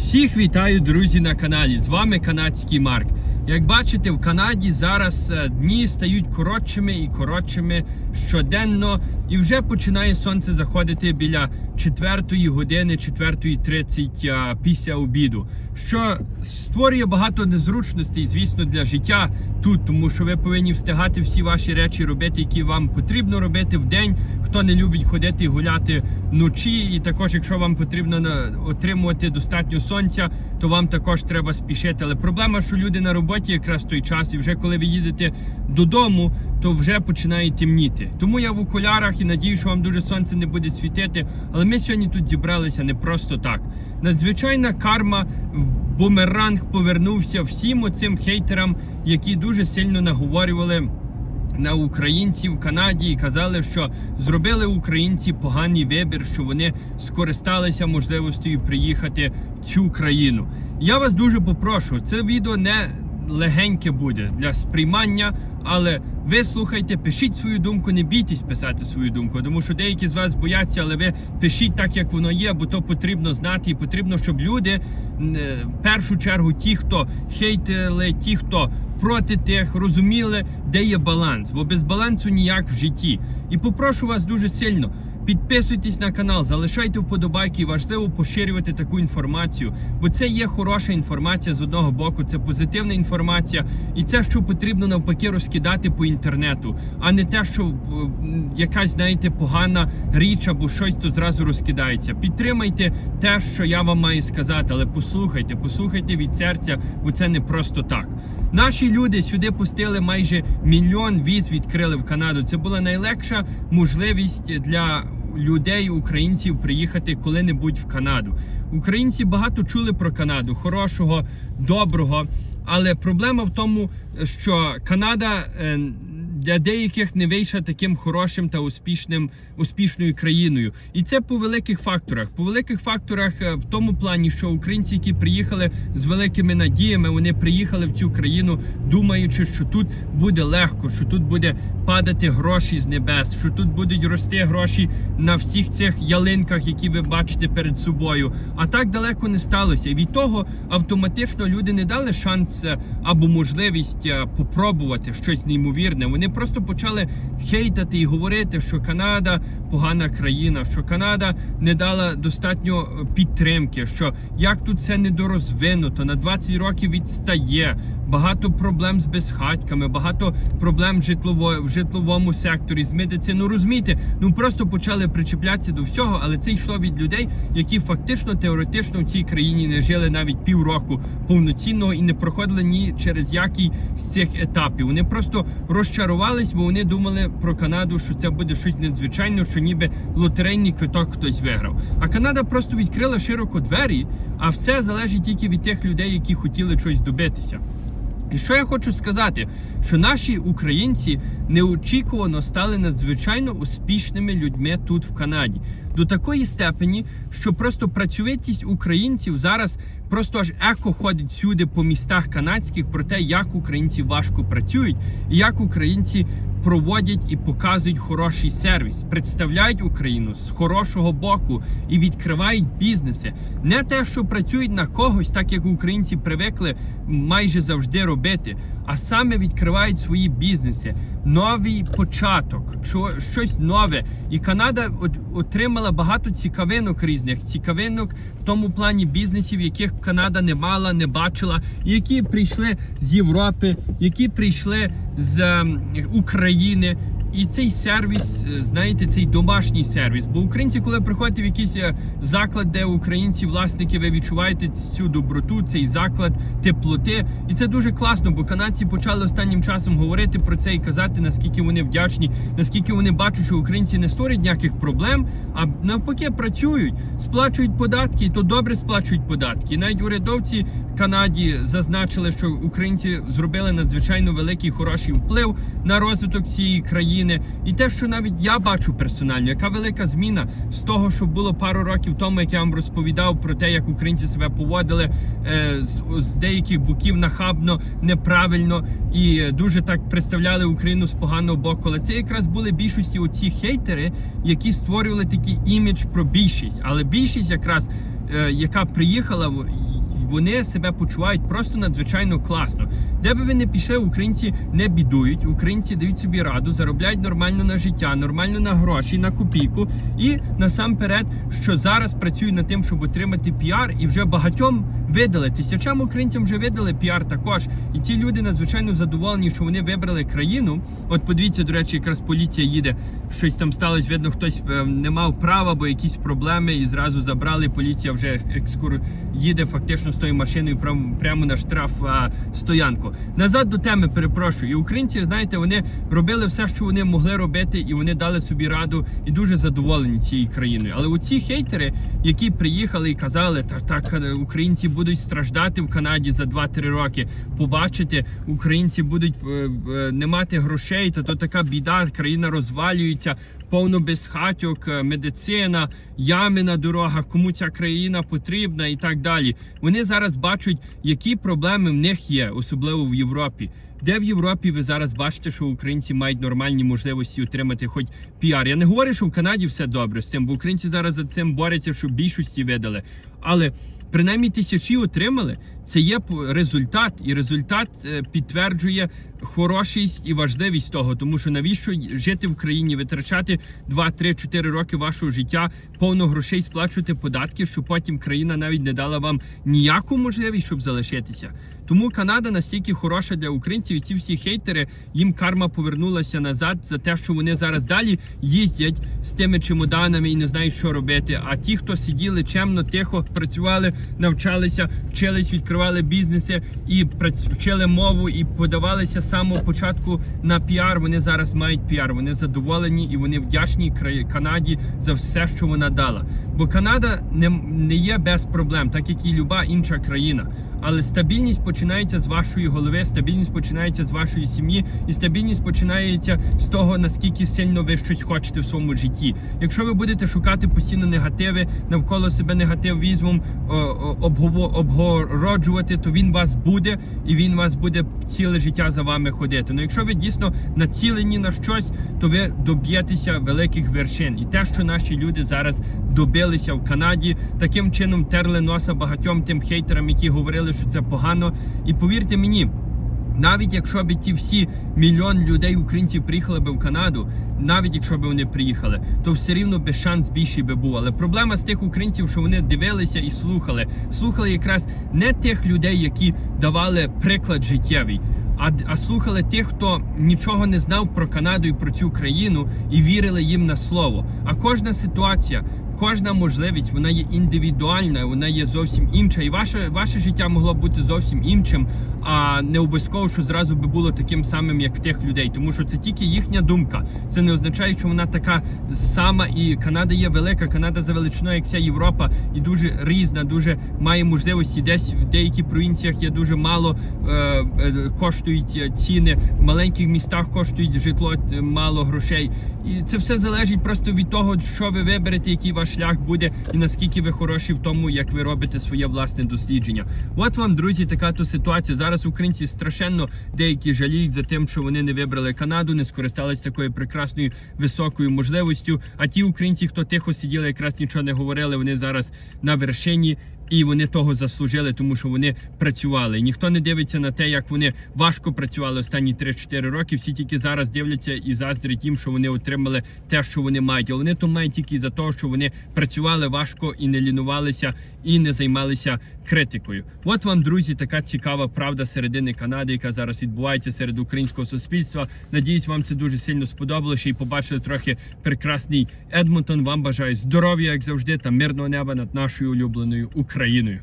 Всіх вітаю, друзі, на каналі. З вами канадський Марк. Як бачите, в Канаді зараз е, дні стають коротшими і коротшими щоденно, і вже починає сонце заходити біля 4 години, 4.30 е, після обіду, що створює багато незручностей, звісно, для життя тут, тому що ви повинні встигати всі ваші речі робити, які вам потрібно робити в день. Хто не любить ходити і гуляти вночі, і також, якщо вам потрібно отримувати достатньо сонця, то вам також треба спішити. Але проблема, що люди на роботі якраз той час, і вже коли ви їдете додому, то вже починає темніти. Тому я в окулярах і надію, що вам дуже сонце не буде світити. Але ми сьогодні тут зібралися не просто так. Надзвичайна карма в бумеранг повернувся всім оцим хейтерам, які дуже сильно наговорювали на українців в Канаді і казали, що зробили українці поганий вибір, що вони скористалися можливістю приїхати в цю країну. Я вас дуже попрошу, це відео не легеньке буде для сприймання, але ви слухайте, пишіть свою думку, не бійтесь писати свою думку, тому що деякі з вас бояться, але ви пишіть так, як воно є, бо то потрібно знати, і потрібно, щоб люди е, в першу чергу, ті, хто хейтили, ті, хто проти тих, розуміли, де є баланс, бо без балансу ніяк в житті. І попрошу вас дуже сильно. Підписуйтесь на канал, залишайте вподобайки. і Важливо поширювати таку інформацію, бо це є хороша інформація з одного боку, це позитивна інформація, і це, що потрібно навпаки розкидати по інтернету, а не те, що е, якась, знаєте, погана річ або щось то зразу розкидається. Підтримайте те, що я вам маю сказати, але послухайте, послухайте від серця, бо це не просто так. Наші люди сюди пустили майже мільйон віз, відкрили в Канаду. Це була найлегша можливість для людей, українців, приїхати коли-небудь в Канаду. Українці багато чули про Канаду, хорошого, доброго. Але проблема в тому, що Канада е, для деяких не вийшла таким хорошим та успішним успішною країною. І це по великих факторах. По великих факторах е, в тому плані, що українці, які приїхали з великими надіями, вони приїхали в цю країну, думаючи, що тут буде легко, що тут буде падати гроші з небес, що тут будуть рости гроші на всіх цих ялинках, які ви бачите перед собою. А так далеко не сталося. І від того автоматично люди не дали шанс е, або можливість е, попробувати щось неймовірне. Вони просто почали хейтати і говорити, що Канада погана країна, що Канада не дала достатньо е, підтримки, що як тут це недорозвинуто, на 20 років відстає. Багато проблем з безхатьками, багато проблем в, житлово, в житловому секторі, з медициною. Розумієте, ну просто почали причіплятися до всього, але це йшло від людей, які фактично теоретично в цій країні не жили навіть півроку повноцінного і не проходили ні через який з цих етапів. Вони просто розчарувались, бо вони думали про Канаду, що це буде щось надзвичайне, що ніби лотерейний квиток хтось виграв. А Канада просто відкрила широко двері, а все залежить тільки від тих людей, які хотіли щось добитися. І що я хочу сказати, що наші українці неочікувано стали надзвичайно успішними людьми тут в Канаді. До такої степені, що просто працьовитість українців зараз просто аж еко ходить всюди по містах канадських про те, як українці важко працюють і як українці проводять і показують хороший сервіс, представляють Україну з хорошого боку і відкривають бізнеси. Не те, що працюють на когось, так як українці привикли майже завжди робити, а саме відкривають свої бізнеси. Новий початок, що- щось нове. І Канада отримала багато цікавинок різних, цікавинок в тому плані бізнесів, яких Канада не мала, не бачила, які прийшли з Європи, які прийшли з України. І цей сервіс, е, знаєте, цей домашній сервіс. Бо українці, коли приходите в якийсь е, заклад, де українці, власники, ви відчуваєте цю доброту, цей заклад теплоти. І це дуже класно, бо канадці почали останнім часом говорити про це і казати, наскільки вони вдячні, наскільки вони бачать, що українці не створюють ніяких проблем, а навпаки працюють, сплачують податки, і то добре сплачують податки. Навіть урядовці в Канаді зазначили, що українці зробили надзвичайно великий хороший вплив на розвиток цієї країни. І те, що навіть я бачу персонально, яка велика зміна з того, що було пару років тому, як я вам розповідав про те, як українці себе поводили е, з, з деяких боків нахабно, неправильно і дуже так представляли Україну з поганого боку. Але це якраз були більшості оці хейтери, які створювали такий імідж про більшість. Але більшість якраз е, яка приїхала, вони себе почувають просто надзвичайно класно. Де би ви не пішли, українці не бідують, українці дають собі раду, заробляють нормально на життя, нормально на гроші, на копійку. І насамперед, що зараз працюють над тим, щоб отримати піар, і вже багатьом видали. Тисячам українцям вже видали піар також. І ці люди надзвичайно задоволені, що вони вибрали країну. От подивіться, до речі, якраз поліція їде. Щось там сталося, видно, хтось е, не мав права, бо якісь проблеми, і зразу забрали. Поліція вже екскур їде фактично тою машиною прямо, прямо на штраф а, стоянку. Назад до теми перепрошую. І українці, знаєте, вони робили все, що вони могли робити, і вони дали собі раду і дуже задоволені цією країною. Але оці хейтери, які приїхали і казали, так так е, українці будуть страждати в Канаді за 2-3 роки. Побачите, українці будуть е, е, не мати грошей, то то така біда, країна розвалюється. Повно безхатьок, е, медицина, ями на дорогах, кому ця країна потрібна і так далі. Вони зараз бачать, які проблеми в них є, особливо в Європі. Де в Європі ви зараз бачите, що українці мають нормальні можливості отримати хоч піар. Я не говорю, що в Канаді все добре з цим, бо українці зараз за цим борються, щоб більшості видали. Але принаймні тисячі отримали. Це є результат, і результат е, підтверджує хорошість і важливість того, тому що навіщо жити в країні, витрачати 2-3-4 роки вашого життя, повно грошей сплачувати податки, що потім країна навіть не дала вам ніяку можливість, щоб залишитися. Тому Канада настільки хороша для українців, і ці всі хейтери їм карма повернулася назад за те, що вони зараз далі їздять з тими чемоданами і не знають, що робити. А ті, хто сиділи чемно, тихо працювали, навчалися, вчились, відкривали бізнеси і вчили мову і подавалися з самого початку на піар. Вони зараз мають піар. Вони задоволені і вони вдячні Канаді за все, що вона дала. Бо Канада не, не є без проблем, так як і люба інша країна. Але стабільність починається з вашої голови, стабільність починається з вашої сім'ї, і стабільність починається з того, наскільки сильно ви щось хочете в своєму житті. Якщо ви будете шукати постійно негативи, навколо себе негатив візьмом о, о, обгороджувати, то він вас буде і він вас буде ціле життя за вами ходити. Ну якщо ви дійсно націлені на щось, то ви доб'єтеся великих вершин. І те, що наші люди зараз добилися в Канаді, таким чином терли носа багатьом тим хейтерам, які говорили, що це погано. І повірте мені. Навіть якщо б ті всі мільйон людей, українців, приїхали б в Канаду, навіть якщо б вони приїхали, то все рівно би шанс більший би був. Але проблема з тих українців, що вони дивилися і слухали. Слухали якраз не тих людей, які давали приклад життєвий, а, а слухали тих, хто нічого не знав про Канаду і про цю країну, і вірили їм на слово. А кожна ситуація. Кожна можливість вона є індивідуальна, вона є зовсім інша, і ваше ваше життя могло бути зовсім іншим, а не обов'язково, що зразу би було таким самим, як тих людей, тому що це тільки їхня думка. Це не означає, що вона така сама. І Канада є велика. Канада за величиною, як ця Європа, і дуже різна, дуже має можливості. Десь в деяких провінціях є дуже мало е, е, коштують ціни, в маленьких містах коштують житло е, мало грошей. І це все залежить просто від того, що ви виберете, який ваш шлях буде, і наскільки ви хороші в тому, як ви робите своє власне дослідження. От вам, друзі, така то ситуація. Зараз українці страшенно деякі жаліють за тим, що вони не вибрали Канаду, не скористались такою прекрасною високою можливістю. А ті українці, хто тихо сиділи, якраз нічого не говорили, вони зараз на вершині. І вони того заслужили, тому що вони працювали. Ніхто не дивиться на те, як вони важко працювали останні 3-4 роки. Всі тільки зараз дивляться і заздрять їм, що вони отримали те, що вони мають. А вони то мають тільки за те, що вони працювали важко і не лінувалися, і не займалися критикою. От вам, друзі, така цікава правда середини Канади, яка зараз відбувається серед українського суспільства. Надіюсь, вам це дуже сильно сподобалося і побачили трохи прекрасний Едмонтон. Вам бажаю здоров'я, як завжди, та мирного неба над нашою улюбленою Україною.